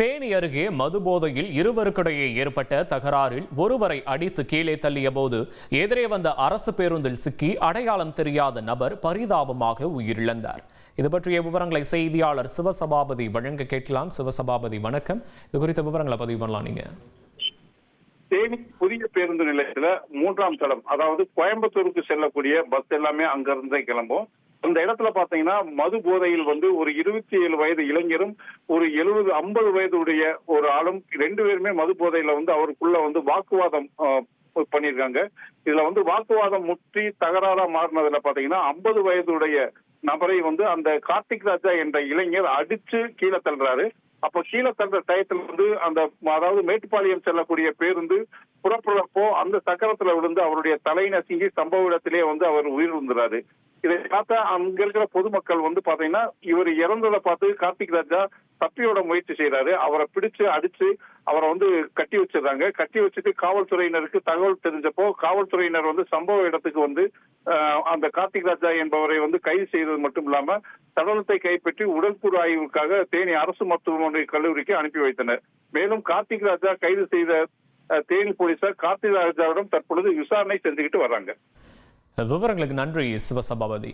தேனி அருகே மதுபோதையில் இருவருக்கிடையே ஏற்பட்ட தகராறில் ஒருவரை அடித்து கீழே தள்ளிய போது எதிரே வந்த அரசு பேருந்தில் சிக்கி அடையாளம் தெரியாத நபர் பரிதாபமாக உயிரிழந்தார். இது பற்றிய விவரங்களை செய்தியாளர் சிவசபாபதி வழங்க கேட்கலாம். சிவசபாபதி வணக்கம். இது குறித்த விவரங்களை பதிவு பண்ணலாம் நீங்க. தேனி புதிய பேருந்து நிலையத்துல மூன்றாம் தளம் அதாவது கோயம்புத்தூருக்கு செல்லக்கூடிய பஸ் எல்லாமே அங்கிருந்தே கிளம்பும். அந்த இடத்துல பாத்தீங்கன்னா மது போதையில் வந்து ஒரு இருபத்தி ஏழு வயது இளைஞரும் ஒரு எழுபது ஐம்பது வயதுடைய ஒரு ஆளும் ரெண்டு பேருமே மது போதையில வந்து அவருக்குள்ள வந்து வாக்குவாதம் பண்ணியிருக்காங்க. இதுல வந்து வாக்குவாதம் முற்றி தகராறா மாறினதுல பாத்தீங்கன்னா ஐம்பது வயதுடைய நபரை வந்து அந்த கார்த்திக் ராஜா என்ற இளைஞர் அடிச்சு கீழே தள்ளுறாரு. அப்போ கீழே தந்த டயத்துல வந்து அந்த அதாவது மேட்டுப்பாளையம் செல்லக்கூடிய பேருந்து புறப்படுறப்போ அந்த சக்கரத்துல விழுந்து அவருடைய தலை நசுங்கி சம்பவ இடத்திலே வந்து அவர் உயிரிழந்துறாரு இதை பார்த்தா அங்க இருக்கிற பொதுமக்கள் வந்து பாத்தீங்கன்னா இவர் இறந்ததை பார்த்து கார்த்திக் ராஜா தப்பியோட முயற்சி செய்யறாரு அவரை பிடிச்சு அடிச்சு அவரை வந்து கட்டி வச்சிடறாங்க. கட்டி வச்சுட்டு காவல்துறையினருக்கு தகவல் தெரிஞ்சப்போ காவல்துறையினர் வந்து சம்பவ இடத்துக்கு வந்து அந்த கார்த்திக் ராஜா என்பவரை வந்து கைது செய்தது மட்டும் இல்லாம சடலத்தை கைப்பற்றி உடல்புற ஆய்வுக்காக தேனி அரசு மருத்துவமனை கல்லூரிக்கு அனுப்பி வைத்தனர். மேலும் கார்த்திக் ராஜா கைது செய்த தேனி போலீசார் கார்த்திக் ராஜாவிடம் தற்பொழுது விசாரணை செஞ்சுக்கிட்டு வர்றாங்க. விவரங்களுக்கு நன்றி சிவசபாபதி.